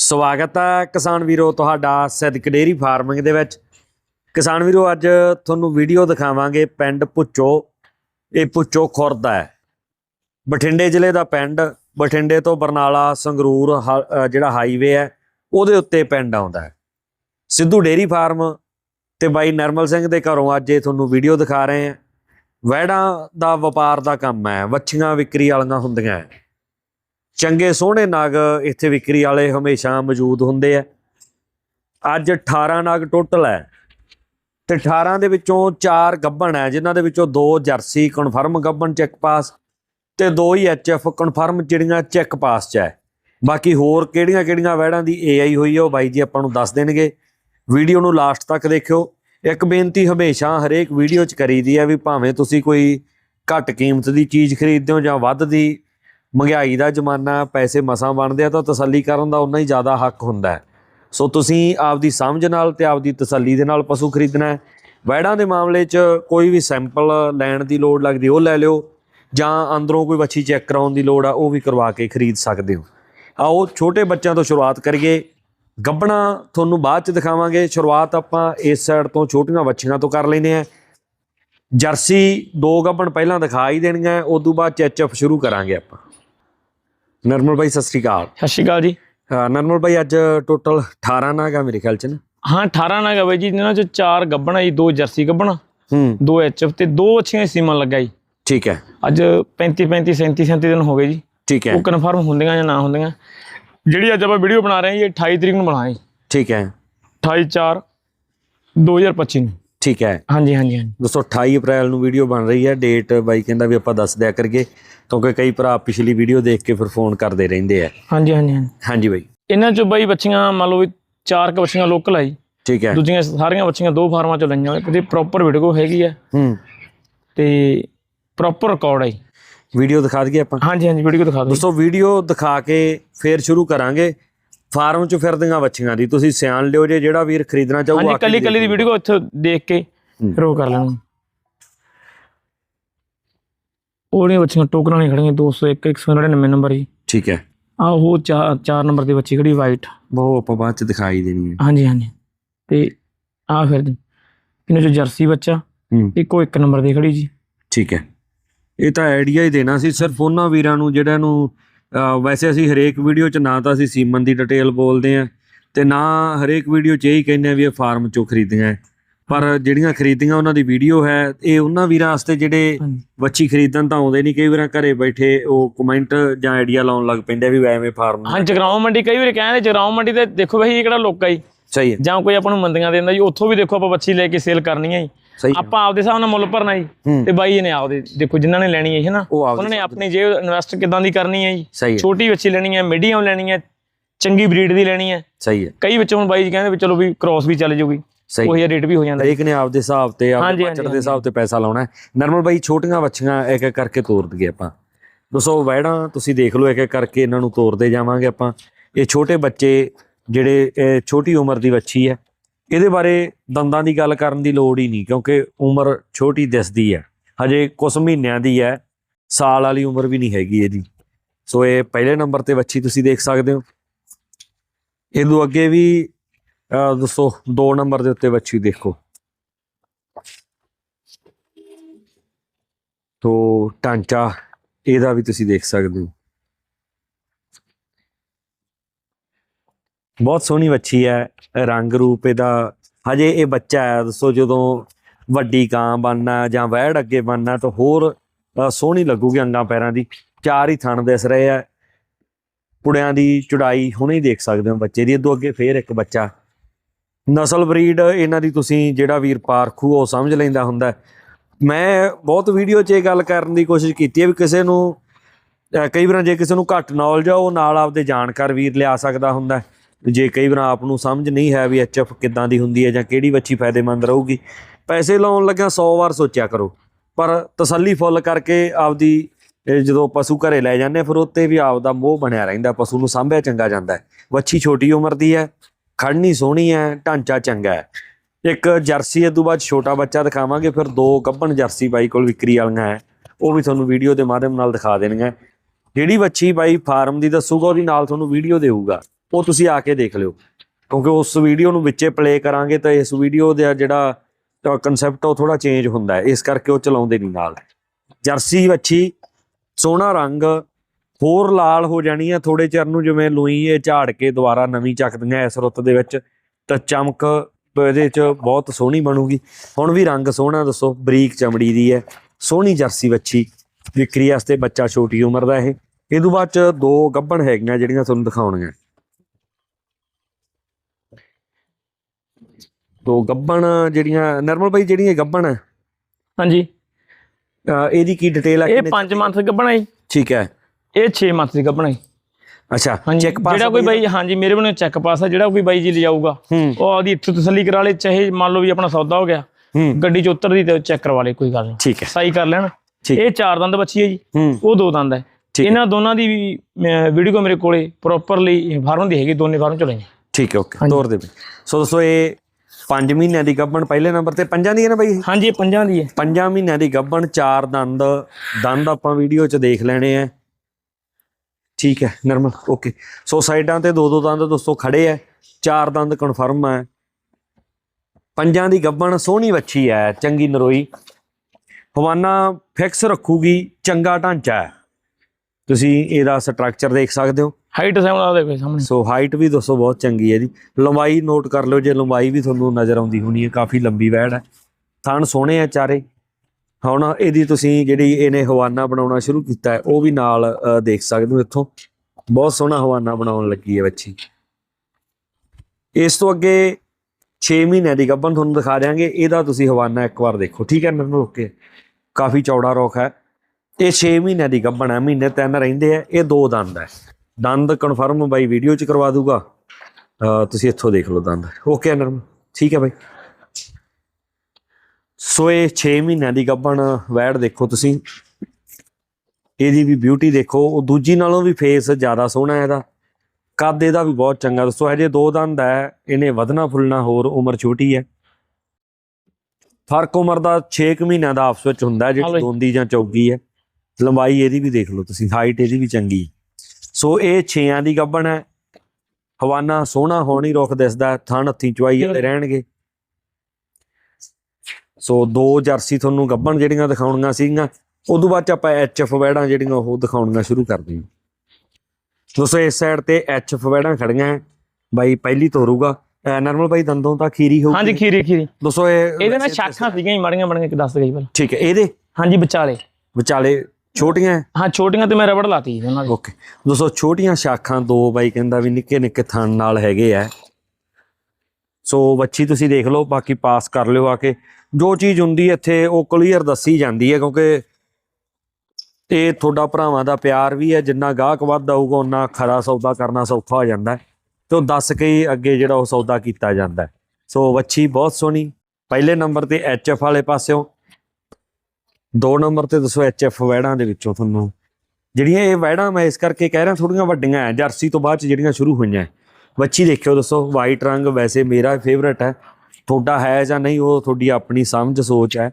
ਸਵਾਗਤ ਹੈ ਕਿਸਾਨ ਵੀਰੋ ਤੁਹਾਡਾ ਸਿੱਧਕ ਡੇਰੀ ਫਾਰਮਿੰਗ ਦੇ ਵਿੱਚ। ਕਿਸਾਨ ਵੀਰੋ, ਅੱਜ ਤੁਹਾਨੂੰ ਵੀਡੀਓ ਦਿਖਾਵਾਂਗੇ ਪਿੰਡ ਪੁੱਚੋ ਇਹ ਪੁੱਚੋ ਖੁਰਦ ਹੈ। ਬਠਿੰਡੇ ਜ਼ਿਲ੍ਹੇ ਦਾ ਪਿੰਡ, ਬਠਿੰਡੇ ਤੋਂ ਬਰਨਾਲਾ, ਸੰਗਰੂਰ, ਹ- ਜਿਹੜਾ ਹਾਈਵੇ ਹੈ, ਉਹਦੇ ਉੱਤੇ ਪਿੰਡ ਆਉਂਦਾ ਹੈ। ਸਿੱਧੂ ਡੇਰੀ ਫਾਰਮ ਤੇ ਬਾਈ ਨਰਮਲ ਸਿੰਘ ਦੇ ਘਰੋਂ ਅੱਜ ਇਹ ਤੁਹਾਨੂੰ ਵੀਡੀਓ ਦਿਖਾ ਰਹੇ ਹਾਂ। ਵੈੜਾਂ ਦਾ ਵਪਾਰ ਦਾ ਕੰਮ ਹੈ, ਵੱਛੀਆਂ ਵਿਕਰੀ ਵਾਲੀਆਂ ਹੁੰਦੀਆਂ ਹੈ। ਚੰਗੇ ਸੋਹਣੇ ਨਗ ਇੱਥੇ ਵਿਕਰੀ ਵਾਲੇ ਹਮੇਸ਼ਾ ਮੌਜੂਦ ਹੁੰਦੇ ਆ। ਅੱਜ 18 ਨਗ ਟੋਟਲ ਹੈ ਤੇ 18 ਦੇ ਵਿੱਚੋਂ 4 ਗੱਬਣ ਹੈ, ਜਿਨ੍ਹਾਂ ਦੇ ਵਿੱਚੋਂ 2 ਜਰਸੀ ਕਨਫਰਮ ਗੱਬਣ ਚੈੱਕ ਪਾਸ ਤੇ 2 ਹੀ ਐਚਐਫ ਕਨਫਰਮ ਜਿਹੜੀਆਂ ਚੈੱਕ ਪਾਸ ਚ ਹੈ। ਬਾਕੀ ਹੋਰ ਕਿਹੜੀਆਂ ਕਿਹੜੀਆਂ ਵੈੜਾਂ ਦੀ ਏਆਈ ਹੋਈ ਹੈ ਉਹ ਬਾਈ ਜੀ ਆਪਾਂ ਨੂੰ ਦੱਸ ਦੇਣਗੇ। ਵੀਡੀਓ ਨੂੰ ਲਾਸਟ ਤੱਕ ਦੇਖਿਓ। ਇੱਕ ਬੇਨਤੀ ਹਮੇਸ਼ਾ ਹਰੇਕ ਵੀਡੀਓ 'ਚ ਕਰੀਦੀ ਹੈ ਵੀ ਭਾਵੇਂ ਤੁਸੀਂ ਕੋਈ ਘੱਟ ਕੀਮਤ ਦੀ ਚੀਜ਼ ਖਰੀਦਦੇ ਹੋ ਜਾਂ ਵੱਧ ਦੀ ਮਹਿੰਗਾਈ ਦਾ ਜ਼ਮਾਨਾ, ਪੈਸੇ ਮਸਾਂ ਬਣਦੇ ਆ ਤਾਂ ਤਸੱਲੀ ਕਰਨ ਦਾ ਉਨਾ ਹੀ ਜ਼ਿਆਦਾ ਹੱਕ ਹੁੰਦਾ ਹੈ। ਸੋ ਤੁਸੀਂ ਆਪਦੀ ਸਮਝ ਨਾਲ ਤੇ ਆਪਦੀ ਤਸੱਲੀ ਦੇ ਨਾਲ ਪਸ਼ੂ ਖਰੀਦਣਾ ਹੈ। ਵੈੜਾਂ ਦੇ ਮਾਮਲੇ 'ਚ ਕੋਈ ਵੀ ਸੈਂਪਲ ਲੈਣ ਦੀ ਲੋੜ ਲੱਗਦੀ, ਉਹ ਲੈ ਲਿਓ। ਜਾਂ ਅੰਦਰੋਂ ਕੋਈ ਵੱਛੀ ਚੈੱਕ ਕਰਾਉਣ ਦੀ ਲੋੜ ਆ, ਉਹ ਵੀ ਕਰਵਾ ਕੇ ਖਰੀਦ ਸਕਦੇ ਹੋ। ਆਓ ਛੋਟੇ ਬੱਚਿਆਂ ਤੋਂ ਸ਼ੁਰੂਆਤ ਕਰੀਏ। ਗੱਬਣਾ ਤੁਹਾਨੂੰ ਬਾਅਦ 'ਚ ਦਿਖਾਵਾਂਗੇ। ਸ਼ੁਰੂਆਤ ਆਪਾਂ ਇਸ ਸਾਈਡ ਤੋਂ ਛੋਟੀਆਂ ਵੱਛੀਆਂ ਤੋਂ ਕਰ ਲੈਨੇ ਆ ਜਰਸੀ ਦੋ ਗੱਬਣ ਪਹਿਲਾਂ ਦਿਖਾ ਹੀ ਦੇਣੀਆਂ ਉਸ ਤੋਂ ਬਾਅਦ ਚੈਚਅਪ ਸ਼ੁਰੂ ਕਰਾਂਗੇ ਆਪਾਂ। ਨਰਮਲ ਭਾਈ ਸਤਿ ਸ੍ਰੀ ਅਕਾਲ। ਸਤਿ ਸ਼੍ਰੀ ਅਕਾਲ ਜੀ। ਨਰਮਲ ਭਾਈ ਅੱਜ ਟੋਟਲ 18 ਨਾਗਾ ਮੇਰੇ ਖਿਆਲ ਚ ਨਾ? ਹਾਂ 18 ਨਾ ਗਵੇ ਜੀ ਇਹਨਾਂ ਚ ਚਾਰ ਗੱਬਣਾ ਜੀ ਦੋ ਜਰਸੀ ਗੱਬਣਾ ਹੂੰ। ਦੋ ਐਚਐਫ ਤੇ ਦੋ ਅੱਛੀਆਂ ਸੀਮਨ ਲੱਗਾ ਜੀ। ਠੀਕ ਹੈ। ਅੱਜ 35 35 37 37 ਦਿਨ ਹੋ ਗਏ ਜੀ। ਠੀਕ ਹੈ। ਉਹ ਕਨਫਰਮ ਹੁੰਦੀਆਂ ਜਾਂ ਨਾ ਹੁੰਦੀਆਂ। ਜਿਹੜੀ ਅੱਜ ਆਪਾਂ ਵੀਡੀਓ ਬਣਾ ਰਹੇ ਹਾਂ ਜੀ ਇਹ 28 ਤਰੀਕ ਨੂੰ ਬਣਾਏ ਠੀਕ ਹੈ। 28 4 2025 ਨੂੰ। ਠੀਕ ਹੈ। ਹਾਂਜੀ ਹਾਂਜੀ ਹਾਂਜੀ। ਦੋਸਤੋ 28 ਅਪ੍ਰੈਲ ਨੂੰ ਵੀਡੀਓ ਬਣ ਰਹੀ ਹੈ। ਡੇਟ ਬਾਈ ਕਹਿੰਦਾ ਵੀ ਆਪਾਂ ਦੱਸ ਦਿਆ ਕਰਗੇ ਕਿਉਂਕਿ ਕਈ ਭਰਾ ਪਿਛਲੀ ਵੀਡੀਓ ਦੇਖ ਕੇ ਫਿਰ ਫੋਨ ਕਰਦੇ ਰਹਿੰਦੇ ਆ। ਹਾਂਜੀ ਹਾਂਜੀ ਹਾਂਜੀ। ਬਾਈ। ਇਹਨਾਂ ਚੋਂ ਬਾਈ ਬੱਚੀਆਂ ਮੰਨ ਲਓ ਵੀ ਚਾਰ ਕ ਬੱਚੀਆਂ ਲੋਕਲ ਆਈ ਠੀਕ ਹੈ। ਦੂਜੀਆਂ ਸਾਰੀਆਂ ਬੱਚੀਆਂ ਦੋ ਫਾਰਮਾਂ ਚੋਂ ਲਈਆਂ ਹੋਏ ਤੇ ਪ੍ਰੋਪਰ ਵੀਡੀਓ ਹੈਗੀ ਆ। ਹੂੰ। ਤੇ ਪ੍ਰੋਪਰ ਰਿਕਾਰਡ ਹੈ ਵੀਡੀਓ ਦਿਖਾ ਦਈਏ ਆਪਾਂ। ਹਾਂਜੀ ਹਾਂਜੀ ਵੀਡੀਓ ਦਿਖਾ ਦਿਓ। ਦੋਸਤੋ ਵੀਡੀਓ ਦਿਖਾ ਕੇ ਫੇਰ ਸ਼ੁਰੂ ਕਰਾਂਗੇ। ਫਾਰਮ 'ਚ ਫਿਰਦੀਆਂ ਬੱਚੀਆਂ ਦੀ ਤੁਸੀਂ ਸਿਆਣ ਲਿਓ ਜੇ ਜਿਹੜਾ ਵੀਰ ਖਰੀਦਣਾ ਚਾਹੂਗਾ ਹਾਂਜੀ ਕੱਲੀ ਕੱਲੀ ਦੀ। ਵੀਡੀਓ ਇੱਥੇ ਦੇਖ ਕੇ। ਫਿਰ ਉਹ ਕਰ ਲੈਣਾ ਉਹਦੀਆਂ ਬੱਚੀਆਂ ਟੋਕਰਾਂ ਵਾਲੀਆਂ ਖੜੀਆਂ 201 199 ਨੰਬਰ ਜੀ। ਠੀਕ ਹੈ। ਆ ਉਹ ਚਾਰ ਚਾਰ ਨੰਬਰ ਦੀ ਬੱਚੀ ਖੜੀ ਵਾਈਟ ਉਹ ਆਪਾਂ ਬਾਅਦ 'ਚ ਦਿਖਾਈ ਦੇਣੀ ਹੈ। ਹਾਂਜੀ ਹਾਂਜੀ। ਤੇ ਆ ਫਿਰ ਜੀ ਇਹਨਾਂ ਚੋਂ ਜਰਸੀ ਬੱਚਾ ਇੱਕੋ ਇੱਕ ਨੰਬਰ ਦੀ ਖੜੀ ਜੀ। ਠੀਕ ਹੈ। ਇਹ ਤਾਂ ਆਈਡੀਆ ਹੀ ਦੇਣਾ ਸੀ ਸਿਰਫ ਉਹਨਾਂ ਵੀਰਾਂ ਨੂੰ ਜਿਹੜਾ ਨੂੰ ਵੈਸੇ ਅਸੀਂ ਹਰੇਕ ਵੀਡੀਓ 'ਚ ਨਾ ਤਾਂ ਅਸੀਂ ਸੀਮਨ ਦੀ ਡਿਟੇਲ ਬੋਲਦੇ ਆ ਤੇ ਨਾ ਹਰੇਕ ਵੀਡੀਓ 'ਚ ਇਹੀ ਕਹਿੰਦੇ ਆ ਵੀ ਇਹ ਫਾਰਮ 'ਚੋਂ ਖਰੀਦੀਆਂ ਹੈ। ਪਰ ਜਿਹੜੀਆਂ ਖਰੀਦੀਆਂ ਉਹਨਾਂ ਦੀ ਵੀਡੀਓ ਹੈ ਇਹ ਉਹਨਾਂ ਵੀਰਾਂ ਵਾਸਤੇ ਜਿਹੜੇ ਵੱਛੀ ਖਰੀਦਣ ਤਾਂ ਆਉਂਦੇ ਨਹੀਂ ਕਈ ਵਾਰਾਂ ਘਰੇ ਬੈਠੇ ਉਹ ਕਮੈਂਟ ਜਾਂ ਆਈਡੀਆ ਲਾਉਣ ਲੱਗ ਪੈਂਦੇ ਆ ਵੀ ਐਵੇਂ ਫਾਰਮ ਹਾਂ ਜਗਰਾਉਂ ਮੰਡੀ ਕਈ ਵਾਰੀ ਕਹਿੰਦੇ ਜਗਰਾਉਂ ਮੰਡੀ ਤੇ ਦੇਖੋ ਬਈ ਇਹ ਕਿਹੜਾ ਲੋਕਾ ਜੀ ਸਹੀ ਹੈ। ਜਾਂ ਕੋਈ ਆਪਾਂ ਨੂੰ ਮੰਦੀਆਂ ਦਿੰਦਾ ਜੀ ਉੱਥੋਂ ਵੀ ਦੇਖੋ ਆਪਾਂ ਬੱਚੀ ਲੈ ਕੇ ਸੇਲ ਕਰਨੀ ਹੈ ਜੀ। ਹੈ। ਆਪਾਂ ਆਪਦੇ ਹਿਸਾਬ ਨਾਲ ਮੁੱਲ ਭਰਨਾ ਜੀ ਹੂੰ। ਤੇ ਬਾਈ ਨੇ ਆਪਦੇ ਦੇਖੋ ਜਿਨ੍ਹਾਂ ਨੇ ਲੈਣੀ ਹੈ ਨਾ ਉਹ ਆਪਦੇ ਉਹਨਾਂ ਨੇ ਆਪਣੀ ਜੇਬ ਇਨਵੈਸਟ ਕਿਦਾਂ ਦੀ ਕਰਨੀ ਹੈ ਜੀ। ਹੈ। ਛੋਟੀ ਬੱਚੀ ਲੈਣੀ ਹੈ ਮੀਡੀਅਮ ਲੈਣੀ ਹੈ ਚੰਗੀ ਬਰੀਡ ਦੀ ਲੈਣੀ ਹੈ। ਸਹੀ ਹੈ। ਕਈ ਬੱਚੇ ਹੁਣ ਬਾਈ ਜੀ ਕਹਿੰਦੇ ਵੀ ਚਲੋ ਵੀ ਕ੍ਰਾਸ ਵੀ ਚੱਲ ਜੂਗੀ ਸਹੀ ਉਹੀ ਰੇਟ ਵੀ ਹੋ ਜਾਂਦਾ ਜੀ। ਹਰੇਕ ਨੇ ਆਪਦੇ ਹਿਸਾਬ ਤੇ ਆਪਦੇ ਬਜਟ ਦੇ ਹਿਸਾਬ ਤੇ ਪੈਸਾ ਲਾਉਣਾ ਹੈ। ਨਰਮਲ ਬਾਈ ਛੋਟੀਆਂ ਬੱਚੀਆਂ ਇੱਕ ਇੱਕ ਕਰਕੇ ਤੋਰ ਦਈਏ ਆਪਾਂ। ਦੋਸਤੋ ਵੈੜਾਂ ਤੁਸੀਂ ਦੇਖ ਲਓ ਇੱਕ ਇੱਕ ਕਰਕੇ ਇਹਨਾਂ ਨੂੰ ਤੋਰਦੇ ਜਾਵਾਂਗੇ ਆਪਾਂ। ਇਹ ਛੋਟੇ ਬੱਚੇ ਜਿਹੜੇ ਇਹ ਛੋਟੀ ਉਮਰ ਦੀ ਬੱਚੀ ਹੈ, ਇਹਦੇ ਬਾਰੇ ਦੰਦਾਂ ਦੀ ਗੱਲ ਕਰਨ ਦੀ ਲੋੜ ਹੀ ਨਹੀਂ, ਕਿਉਂਕਿ ਉਮਰ ਛੋਟੀ ਦਿਸਦੀ ਹੈ। ਹਜੇ ਕੁਝ ਮਹੀਨਿਆਂ ਦੀ ਹੈ, ਸਾਲ ਵਾਲੀ ਉਮਰ ਵੀ ਨਹੀਂ ਹੈਗੀ ਇਹਦੀ। ਸੋ ਇਹ ਪਹਿਲੇ ਨੰਬਰ ਤੇ ਬੱਚੀ ਤੁਸੀਂ ਦੇਖ ਸਕਦੇ ਹੋ। ਇਹਦੋਂ ਅੱਗੇ ਵੀ ਦੱਸੋ ਦੋਸਤੋ 2 ਨੰਬਰ ਦੇ ਉੱਤੇ ਬੱਚੀ ਦੇਖੋ। ਤੋ, ਟਾਂਚਾ, ਇਹਦਾ ਵੀ ਤੁਸੀਂ ਦੇਖ ਸਕਦੇ ਹੋ। ਬਹੁਤ ਸੋਹਣੀ ਬੱਚੀ ਹੈ, ਰੰਗ ਰੂਪ ਇਹਦਾ। ਹਜੇ ਇਹ ਬੱਚਾ ਹੈ, ਦੱਸੋ ਜਦੋਂ ਵੱਡੀ ਕਾਂ ਬਣਨਾ ਜਾਂ ਵਹਿੜ ਅੱਗੇ ਬਣਨਾ ਤਾਂ ਹੋਰ ਸੋਹਣੀ ਲੱਗੂਗੀ ਅੰਗਾਂ ਪੈਰਾਂ ਦੀ। ਚਾਰ ਹੀ ਥਣ ਦਿਸ ਰਹੇ ਆ ਪੁੜਿਆਂ ਦੀ ਚੁੜਾਈ ਹੁਣੇ ਹੀ ਦੇਖ ਸਕਦੇ ਹੋ ਬੱਚੇ ਦੀ। ਇਦੋਂ ਅੱਗੇ ਫੇਰ ਇੱਕ ਬੱਚਾ। ਨਸਲ ਬਰੀਡ ਇਹਨਾਂ ਦੀ ਤੁਸੀਂ ਜਿਹੜਾ ਵੀਰ ਪਾਰਖੂ ਉਹ ਸਮਝ ਲੈਂਦਾ ਹੁੰਦਾ ਮੈਂ ਬਹੁਤ ਵੀਡੀਓ 'ਚ ਇਹ ਗੱਲ ਕਰਨ ਦੀ ਕੋਸ਼ਿਸ਼ ਕੀਤੀ ਹੈ ਵੀ ਕਿਸੇ ਨੂੰ ਕਈ ਵਾਰ ਜੇ ਕਿਸੇ ਨੂੰ ਘੱਟ ਨੌਲੇਜ ਆ, ਉਹ ਨਾਲ ਆਪਦੇ ਜਾਣਕਾਰ ਵੀਰ ਲਿਆ ਸਕਦਾ ਹੁੰਦਾ ਜੇ ਕਈ ਵਾਰ ਆਪ ਨੂੰ ਸਮਝ ਨਹੀਂ ਹੈ ਵੀ ਐਚਐਫ ਕਿੱਦਾਂ ਦੀ ਹੁੰਦੀ ਹੈ ਜਾਂ ਕਿਹੜੀ ਵੱਛੀ ਫਾਇਦੇਮੰਦ ਰਹੂਗੀ, ਪੈਸੇ ਲਾਉਣ ਲੱਗਿਆ 100 ਵਾਰ ਸੋਚਿਆ ਕਰੋ। ਪਰ ਤਸੱਲੀ ਫੁੱਲ ਕਰਕੇ ਆਪਦੀ ਜਦੋਂ ਪਸ਼ੂ ਘਰੇ ਲੈ ਜਾਂਦੇ ਫਿਰ ਉੱਤੇ ਵੀ ਆਪਦਾ ਮੋਹ ਬਣਿਆ ਰਹਿੰਦਾ, ਪਸ਼ੂ ਨੂੰ ਸਾਂਭਿਆ ਚੰਗਾ ਜਾਂਦਾ ਵੱਛੀ ਛੋਟੀ ਉਮਰ ਦੀ ਹੈ ਖੜਨੀ ਸੋਹਣੀ ਹੈ, ਢਾਂਚਾ ਚੰਗਾ ਹੈ। ਇੱਕ ਜਰਸੀ ਇਹ ਤੋਂ ਬਾਅਦ ਛੋਟਾ ਬੱਚਾ ਦਿਖਾਵਾਂਗੇ, ਫਿਰ ਦੋ ਗੱਭਣ ਜਰਸੀ ਬਾਈ ਕੋਲ ਵਿਕਰੀ ਵਾਲੀਆਂ ਹੈ, ਉਹ ਵੀ ਤੁਹਾਨੂੰ ਵੀਡੀਓ ਦੇ ਮਾਧਿਅਮ ਨਾਲ ਦਿਖਾ ਦੇਣੀਆਂ ਜਿਹੜੀ ਵੱਛੀ ਬਾਈ ਫਾਰਮ ਦੀ ਦੱਸੂਗਾ, ਉਹਦੀ ਨਾਲ ਤੁਹਾਨੂੰ ਵੀਡੀਓ ਦੇਊਗਾ। ਉਹ ਤੁਸੀਂ ਆ ਕੇ ਦੇਖ ਲਿਓ। ਕਿਉਂਕਿ ਉਸ ਵੀਡੀਓ ਨੂੰ ਵਿੱਚੇ ਪਲੇ ਕਰਾਂਗੇ ਤਾਂ ਇਸ ਵੀਡੀਓ ਦਾ ਜਿਹੜਾ ਕਨਸੈਪਟ ਉਹ ਥੋੜਾ ਚੇਂਜ ਹੁੰਦਾ ਹੈ। ਇਸ ਕਰਕੇ ਉਹ ਚਲਾਉਂਦੇ ਨਹੀਂ ਨਾਲ। ਜਰਸੀ ਵੱਛੀ, ਸੋਹਣਾ ਰੰਗ, ਹੋਰ ਲਾਲ ਹੋ ਜਾਣੀ ਆ ਥੋੜੇ ਚਿਰ ਨੂੰ ਜਿਵੇਂ ਲੂਈ ਇਹ ਝਾੜ ਕੇ ਦੁਬਾਰਾ ਨਵੀਂ ਚੱਕਦੀਆਂ ਇਸ ਰੁੱਤ ਦੇ ਵਿੱਚ, ਤਾਂ ਚਮਕ ਇਹਦੇ ਚ ਬਹੁਤ ਸੋਹਣੀ ਬਣੂਗੀ। ਹੁਣ ਵੀ ਰੰਗ ਸੋਹਣਾ ਦੱਸੋ, ਬਰੀਕ ਚਮੜੀ ਦੀ ਹੈ, ਸੋਹਣੀ ਜਰਸੀ ਵੱਛੀ, ਵਿਕਰੀ ਵਾਸਤੇ ਬੱਚਾ ਛੋਟੀ ਉਮਰ ਦਾ ਇਹ। ਇਹ ਤੋਂ ਬਾਅਦ ਚ ਦੋ ਗੱਭਣ ਹੈਗੀਆਂ ਜਿਹੜੀਆਂ ਤੁਹਾਨੂੰ ਦਿਖਾਉਣੀਆਂ। ਦੋ ਗੱਭਣ ਜਿਹੜੀਆਂ ਨਰਮਲ ਭਾਈ ਜਿਹੜੀਆਂ ਗੱਭਣ ਹੈ ਹਾਂਜੀ। ਅਹ ਇਹਦੀ ਕੀ ਡਿਟੇਲ ਹੈ ਇਹ ਕਿੰਨੇ- 5 ਮੰਥ ਗੱਭਣਾ ਜੀ। ਠੀਕ ਹੈ। ਇਹ 6 ਮੰਥ ਦੀ ਗੱਭਣਾ ਜੀ। ਅੱਛਾ ਹਾਂਜੀ ਚੈੱਕ ਪਾਸ ਜਿਹੜਾ ਕੋਈ ਬਾਈ ਹਾਂਜੀ ਮੇਰੇ ਵੱਲੋਂ ਚੈੱਕ ਪਾਸ ਆ ਜਿਹੜਾ ਕੋਈ ਬਾਈ ਜੀ ਲਿਜਾਊਗਾ। ਹੂੰ। ਉਹ ਆਦੀ ਇੱਥੋਂ ਤਸੱਲੀ ਕਰਾ ਲੇ ਚਾਹੇ ਮੰਨ ਲਓ ਵੀ ਆਪਣਾ ਸੌਦਾ ਹੋ ਗਿਆ। ਹੂੰ। ਗੱਡੀ 'ਚ ਉਤਰਦੀ ਤੇ ਚੈੱਕ ਕਰਵਾ ਲੇ ਕੋਈ ਗੱਲ ਨਹੀਂ ਠੀਕ ਹੈ। ਸਾਈ ਕਰ ਲੈਣ। ਠੀਕ। ਇਹ ਚਾਰ ਦੰਦ ਬੱਚੀ ਹੈ ਜੀ। ਹੂੰ। ਉਹ ਦੋ ਦੰਦ ਹੈ ਠੀਕ ਹੈ। ਇਹਨਾਂ ਦੋਨਾਂ ਦੀ ਵੀ ਵੀਡੀਓ ਮੇਰੇ ਕੋਲੇ ਪ੍ਰੋਪਰਲੀ ਫਾਰਮ ਦੀ ਹੈਗੀ ਦੋਨੇ ਫਾਰਮ ਚਲੇ ਠੀਕ ਹੈ ਓਕੇ ਹਾਂਜੀ। ਤੋਰ ਦੇ ਬਈ। ਸੋ ਦੋਸਤੋ ਇਹ 5 ਮਹੀਨਿਆਂ ਦੀ ਗੱਭਣ ਪਹਿਲੇ ਨੰਬਰ ਤੇ ਪੰਜਾਂ ਦੀ ਹੈ ਨਾ ਬਾਈ? ਹਾਂਜੀ ਪੰਜਾਂ ਦੀ ਹੈ। ਪੰਜਾਂ ਮਹੀਨਿਆਂ ਦੀ ਗੱਭਣ ਚਾਰ ਦੰਦ ਦੰਦ ਆਪਾਂ ਵੀਡੀਓ 'ਚ ਦੇਖ ਲੈਣੇ ਆ। ਠੀਕ ਹੈ ਨਰਮਲ ਓਕੇ। ਸੋ ਸਾਈਡਾਂ ਤੇ ਦੋ ਦੋ ਦੰਦ ਦੋਸਤੋ ਖੜੇ ਆ। ਚਾਰ ਦੰਦ ਕਨਫਰਮ ਹੈ ਪੰਜਾਂ ਦੀ ਗੱਭਣ ਸੋਹਣੀ ਵੱਛੀ ਹੈ ਚੰਗੀ ਨਰੋਈ। ਹਵਾਨਾ ਫਿਕਸ ਰੱਖੂਗੀ ਚੰਗਾ ਢਾਂਚਾ। ਹੈ ਤੁਸੀਂ ਇਹਦਾ ਸਟਰਕਚਰ ਦੇਖ ਸਕਦੇ ਹੋ। ਹਾਈਟ ਸੈਵਨ ਆ ਦੇਖੋ ਸਾਹਮਣੇ। ਸੋ ਹਾਈਟ ਵੀ ਦੋਸਤੋ ਬਹੁਤ ਚੰਗੀ ਹੈ ਇਹਦੀ ਲੰਬਾਈ ਨੋਟ ਕਰ ਲਿਓ ਜੇ ਲੰਬਾਈ ਵੀ ਤੁਹਾਨੂੰ ਨਜ਼ਰ ਆਉਂਦੀ ਹੋਣੀ ਹੈ ਕਾਫੀ ਲੰਬੀ ਵੈੜ ਹੈ। ਥਣ ਸੋਹਣੇ ਆ ਚਾਰੇ। ਹੁਣ ਇਹਦੀ ਤੁਸੀਂ ਜਿਹੜੀ ਇਹਨੇ ਹਵਾਨਾ ਬਣਾਉਣਾ ਸ਼ੁਰੂ ਕੀਤਾ ਹੈ ਉਹ ਵੀ ਨਾਲ ਦੇਖ ਸਕਦੇ ਹੋ ਇੱਥੋਂ। ਬਹੁਤ ਸੋਹਣਾ ਹਵਾਨਾ ਬਣਾਉਣ ਲੱਗੀ ਹੈ ਬੱਚੀ। ਇਸ ਤੋਂ ਅੱਗੇ 6 ਮਹੀਨਿਆਂ ਦੀ ਗੱਭਣ ਤੁਹਾਨੂੰ ਦਿਖਾ ਦਿਆਂਗੇ। ਇਹਦਾ ਤੁਸੀਂ ਹਵਾਨਾ ਇੱਕ ਵਾਰ ਦੇਖੋ। ਠੀਕ ਹੈ ਮੈਨੂੰ ਓਕੇ ਕਾਫੀ ਚੌੜਾ ਰੁੱਖ ਹੈ। ਇਹ 6 ਮਹੀਨਿਆਂ ਦੀ ਗੱਭਣ ਹੈ ਮਹੀਨੇ ਤਿੰਨ ਰਹਿੰਦੇ ਆ ਇਹ ਦੋ ਦੰਦ ਹੈ ਦੰਦ ਕਨਫਰਮ ਬਾਈ ਵੀਡੀਓ ਚ ਕਰਵਾ ਦੂਗਾ। ਤੁਸੀਂ ਇੱਥੋਂ ਦੇਖ ਲਓ ਦੰਦ। ਓਕੇ ਨਰਮ? ਠੀਕ ਹੈ ਬਾਈ। ਸੋ ਇਹ 6 ਮਹੀਨਿਆਂ ਦੀ ਗੱਭਣ ਵੈੜ ਦੇਖੋ ਤੁਸੀਂ। ਇਹਦੀ ਵੀ ਬਿਊਟੀ ਦੇਖੋ। ਉਹ ਦੂਜੀ ਨਾਲੋਂ ਵੀ ਫੇਸ ਜ਼ਿਆਦਾ ਸੋਹਣਾ ਹੈ ਇਹਦਾ। ਕੱਦ ਇਹਦਾ ਵੀ ਬਹੁਤ ਚੰਗਾ। ਦੋਸਤੋ ਹਜੇ ਦੋ ਦੰਦ ਹੈ ਇਹਨੇ ਵਧਣਾ ਫੁੱਲਣਾ ਹੋਰ ਉਮਰ ਛੋਟੀ ਹੈ। ਫ਼ਰਕ ਉਮਰ ਦਾ 6 ਮਹੀਨਿਆਂ ਦਾ ਆਪਸ ਵਿੱਚ ਹੁੰਦਾ ਜਿਹੜੀ। ਦੋਂਦੀ ਜਾਂ ਚੌਗੀ ਹੈ। ਲੰਬਾਈ ਇਹਦੀ ਵੀ ਦੇਖ ਲਓ ਤੁਸੀਂ ਹਾਈਟ ਇਹਦੀ ਵੀ ਚੰਗੀ। ਸੋ ਇਹ ਛੇਆਂ ਦੀ ਗੱਭਣ ਹੈ। ਹਵਾਨਾ ਸੋਹਣਾ ਹੋਣੀ ਰੁੱਖ ਦਿਸਦਾ ਥਣ ਹੱਥੀ ਚਵਾਈ ਵਾਲੇ ਰਹਿਣਗੇ। ਸੋ ਦੋ ਜਰਸੀ ਤੁਹਾਨੂੰ ਗੱਭਣ ਜਿਹੜੀਆਂ ਦਿਖਾਉਣੀਆਂ ਸੀਗੀਆਂ ਉਦੋਂ ਬਾਅਦ ਚ ਆਪਾਂ ਐਚਐਫ ਵੈੜਾਂ ਜਿਹੜੀਆਂ ਉਹ ਦਿਖਾਉਣੀਆਂ ਸ਼ੁਰੂ ਕਰਦੇ ਹਾਂ ਦੋਸਤੋ ਇਸ ਸਾਈਡ ਤੇ ਐਚਐਫ ਵੈੜਾਂ ਖੜੀਆਂ। ਬਾਈ ਪਹਿਲੀ ਤੋਰੂਗਾ। ਨਰਮਲ ਬਾਈ ਦੰਦੋਂ ਤਾਂ ਖੀਰੀ ਹੋਊਗੀ। ਹਾਂਜੀ ਖੀਰੀ ਖੀਰੀ। ਦੋਸਤੋ ਇਹ ਇਹਦੇ ਨਾਲ ਸ਼ਾਖਾਂ ਸੀਗੀਆਂ ਜੀ ਮਾੜੀਆਂ ਮਾੜੀਆਂ ਇੱਕ ਦੱਸ ਗਈ ਪਹਿਲਾਂ। ਠੀਕ ਹੈ ਇਹਦੇ? ਹਾਂਜੀ ਵਿਚਾਲੇ। ਵਿਚਾਲੇ ਛੋਟੀਆਂ? ਹੈ। ਛੋਟੀਆਂ ਤੇ ਮੈਂ ਰਬੜ ਲਾਤੀ ਜੀ ਉਹਨਾਂ ਦੀ। ਓਕੇ ਦੋਸਤੋ ਛੋਟੀਆਂ ਸ਼ਾਖਾਂ ਦੋ ਬਾਈ ਕਹਿੰਦਾ ਵੀ ਨਿੱਕੇ ਨਿੱਕੇ ਥਣ ਨਾਲ ਹੈਗੇ ਆ। ਸੋ ਬੱਚੀ ਤੁਸੀਂ ਦੇਖ ਲਓ ਬਾਕੀ ਪਾਸ ਕਰ ਲਿਓ ਆ ਕੇ। ਜੋ ਚੀਜ਼ ਹੁੰਦੀ ਇੱਥੇ ਉਹ ਕਲੀਅਰ ਦੱਸੀ ਜਾਂਦੀ ਹੈ ਕਿਉਂਕਿ ਇਹ ਤੁਹਾਡਾ ਭਰਾਵਾਂ ਦਾ ਪਿਆਰ ਵੀ ਹੈ। ਜਿੰਨਾ ਗਾਹਕ ਵੱਧ ਆਊਗਾ ਉਹਨਾਂ ਖਰਾ ਸੌਦਾ ਕਰਨਾ ਸੌਖਾ ਹੋ ਜਾਂਦਾ ਹੈ। ਤੇ ਉਹ ਦੱਸ ਕੇ ਹੀ ਅੱਗੇ ਜਿਹੜਾ ਉਹ ਸੌਦਾ ਕੀਤਾ ਜਾਂਦਾ ਹੈ। ਸੋ ਵੱਛੀ ਬਹੁਤ ਸੋਹਣੀ। ਪਹਿਲੇ ਨੰਬਰ ਤੇ ਐਚਐਫ ਵਾਲੇ ਪਾਸਿਓਂ। ਦੋ ਨੰਬਰ ਤੇ ਦੱਸੋ ਐਚਐਫ ਵੈੜਾਂ ਦੇ ਵਿੱਚੋਂ ਤੁਹਾਨੂੰ। ਜਿਹੜੀਆਂ ਇਹ ਵੈੜਾਂ ਮੈਂ ਇਸ ਕਰਕੇ ਕਹਿ ਰਿਹਾ ਥੋੜੀਆਂ ਵੱਡੀਆਂ ਹੈ ਜਰਸੀ ਤੋਂ ਬਾਅਦ ਚ ਜਿਹੜੀਆਂ ਸ਼ੁਰੂ ਹੋਈਆਂ ਹੈ। ਵੱਛੀ ਦੇਖਿਓ ਦੱਸੋ ਵਾਈਟ ਰੰਗ ਵੈਸੇ ਮੇਰਾ ਫੇਵਰਟ ਹੈ ਤੁਹਾਡਾ ਹੈ ਜਾਂ ਨਹੀਂ, ਉਹ ਤੁਹਾਡੀ ਆਪਣੀ ਸਮਝ, ਸੋਚ ਹੈ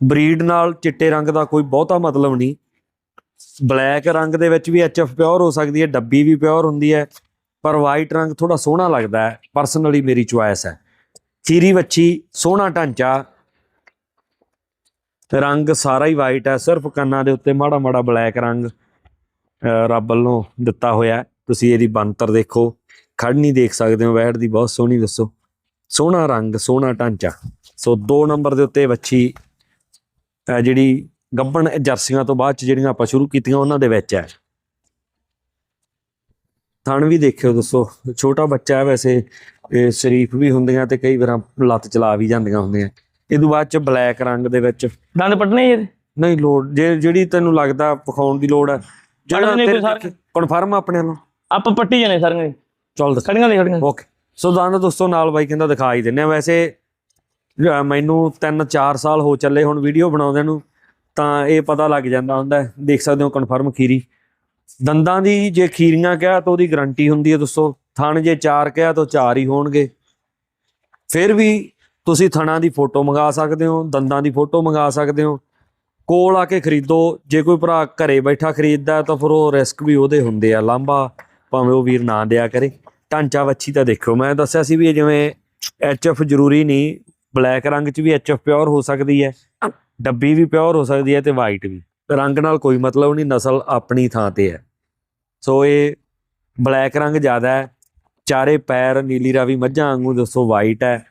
ਬਰੀਡ ਨਾਲ ਚਿੱਟੇ ਰੰਗ ਦਾ ਕੋਈ ਬਹੁਤਾ ਮਤਲਬ ਨਹੀਂ। ਬਲੈਕ ਰੰਗ ਦੇ ਵਿੱਚ ਵੀ ਐਚਐਫ ਪਿਓਰ ਹੋ ਸਕਦੀ ਹੈ ਡੱਬੀ ਵੀ ਪਿਓਰ ਹੁੰਦੀ ਹੈ ਪਰ ਵਾਈਟ ਰੰਗ ਥੋੜਾ ਸੋਹਣਾ ਲੱਗਦਾ ਹੈ ਪਰਸਨਲੀ ਮੇਰੀ ਚੁਆਇਸ ਹੈ ਚੀਰੀ ਵੱਛੀ, ਸੋਹਣਾ ਢਾਂਚਾ ਰੰਗ ਸਾਰਾ ਹੀ ਵਾਈਟ ਹੈ, ਸਿਰਫ ਕੰਨਾਂ ਦੇ ਉੱਤੇ ਮਾੜਾ ਮਾੜਾ ਬਲੈਕ ਰੰਗ ਰੱਬ ਵੱਲੋਂ ਦਿੱਤਾ ਹੋਇਆ ਤੁਸੀਂ ਇਹਦੀ ਬੰਤਰ ਦੇਖੋ ਖੜਨੀ ਦੇਖ ਸਕਦੇ ਹੋ, ਵੈੜ ਦੀ ਬਹੁਤ ਸੋਹਣੀ ਦੱਸੋ। ਸੋਹਣਾ ਰੰਗ, ਸੋਹਣਾ ਢਾਂਚਾ। ਸੋ 2 ਨੰਬਰ ਦੇ ਉੱਤੇ ਵੱਛੀ ਜਿਹੜੀ ਗੱਬਣ ਜਰਸੀਆਂ ਤੋਂ ਬਾਅਦ ਚ ਜਿਹੜੀਆਂ ਆਪਾਂ ਸ਼ੁਰੂ ਕੀਤੀਆਂ, ਉਹਨਾਂ ਦੇ ਵਿੱਚ ਹੈ। ਥਣ ਵੀ ਦੇਖਿਓ ਦੱਸੋ, ਛੋਟਾ ਬੱਚਾ ਹੈ ਵੈਸੇ, ਇਹ ਸ਼ਰੀਫ ਵੀ ਹੁੰਦੀਆਂ ਤੇ ਕਈ ਵਾਰ ਲੱਤ ਚਲਾ ਵੀ ਜਾਂਦੀਆਂ ਹੁੰਦੀਆਂ। ਇਹ ਤੋਂ ਬਾਅਦ ਚ ਬਲੈਕ ਰੰਗ ਦੇ ਵਿੱਚ। ਦੰਦ ਪੱਟਨੇ ਜੀ ਇਹਦੇ? ਨਹੀਂ ਲੋੜ ਜੇ ਜਿਹੜੀ ਤੈਨੂੰ ਲੱਗਦਾ ਪਖਾਉਣ ਦੀ ਲੋੜ ਹੈ ਸਾਰੇ? ਕਨਫਰਮ ਆਪਣੇ ਵੱਲੋਂ। ਆਪਾਂ ਪੱਟੀ ਜਾਣੇ ਸਾਰੀਆਂ। ਚੱਲ ਖੜੀਆਂ ਦੀ ਖੜੀਆਂ ਓਕੇ ਸੋ ਦੰਦ ਦੋਸਤੋ ਨਾਲ ਬਾਈ ਕਹਿੰਦਾ ਦਿਖਾ ਹੀ ਦਿੰਨੇ ਆ। ਵੈਸੇ ਮੈਨੂੰ 3-4 ਸਾਲ ਹੋ ਚੱਲੇ ਹੁਣ ਵੀਡੀਓ ਬਣਾਉਂਦੇ ਨੂੰ ਤਾਂ ਇਹ ਪਤਾ ਲੱਗ ਜਾਂਦਾ ਹੁੰਦਾ। ਦੇਖ ਸਕਦੇ ਹੋ ਕਨਫਰਮ ਖੀਰੀ। ਦੰਦਾਂ ਦੀ ਜੇ ਖੀਰੀਆਂ ਕਿਹਾ ਤਾਂ ਉਹਦੀ ਗਾਰੰਟੀ ਹੁੰਦੀ ਹੈ ਦੋਸਤੋ। ਥਣ ਜੇ ਚਾਰ ਕਿਹਾ ਤਾਂ ਚਾਰ ਹੀ ਹੋਣਗੇ। ਫਿਰ ਵੀ ਤੁਸੀਂ ਥਣਾਂ ਦੀ ਫੋਟੋ ਮੰਗਾ ਸਕਦੇ ਹੋ, ਦੰਦਾਂ ਦੀ ਫੋਟੋ ਮੰਗਾ ਸਕਦੇ ਹੋ। ਕੋਲ ਆ ਕੇ ਖਰੀਦੋ, ਜੇ ਕੋਈ ਭਰਾ ਘਰੇ ਬੈਠਾ ਖਰੀਦਦਾ ਤਾਂ ਫਿਰ ਉਹ ਰਿਸਕ ਵੀ ਉਹਦੇ ਹੁੰਦੇ ਆ, ਲਾਂਭਾ ਭਾਵੇਂ ਉਹ ਵੀਰ ਨਾ ਦਿਆ ਕਰੇ। ਢਾਂਚਾ ਵੱਛੀ ਤਾਂ ਦੇਖੋ, ਮੈਂ ਦੱਸਿਆ ਸੀ ਵੀ ਇਹ ਜਿਵੇਂ ਐਚਐਫ ਜ਼ਰੂਰੀ ਨਹੀਂ, ਬਲੈਕ ਰੰਗ 'ਚ ਵੀ ਐਚਐਫ ਪਿਓਰ ਹੋ ਸਕਦੀ ਹੈ, ਡੱਬੀ ਵੀ ਪਿਓਰ ਹੋ ਸਕਦੀ ਹੈ ਤੇ ਵਾਈਟ ਵੀ। ਰੰਗ ਨਾਲ ਕੋਈ ਮਤਲਬ ਨਹੀਂ, ਨਸਲ ਆਪਣੀ ਥਾਂ ਤੇ ਹੈ। ਸੋ ਇਹ ਬਲੈਕ ਰੰਗ ਜ਼ਿਆਦਾ ਹੈ, ਚਾਰੇ ਪੈਰ ਨੀਲੀ ਰਾਵੀ ਮੱਝਾਂ ਵਾਂਗੂ ਦੱਸੋ ਵਾਈਟ ਹੈ।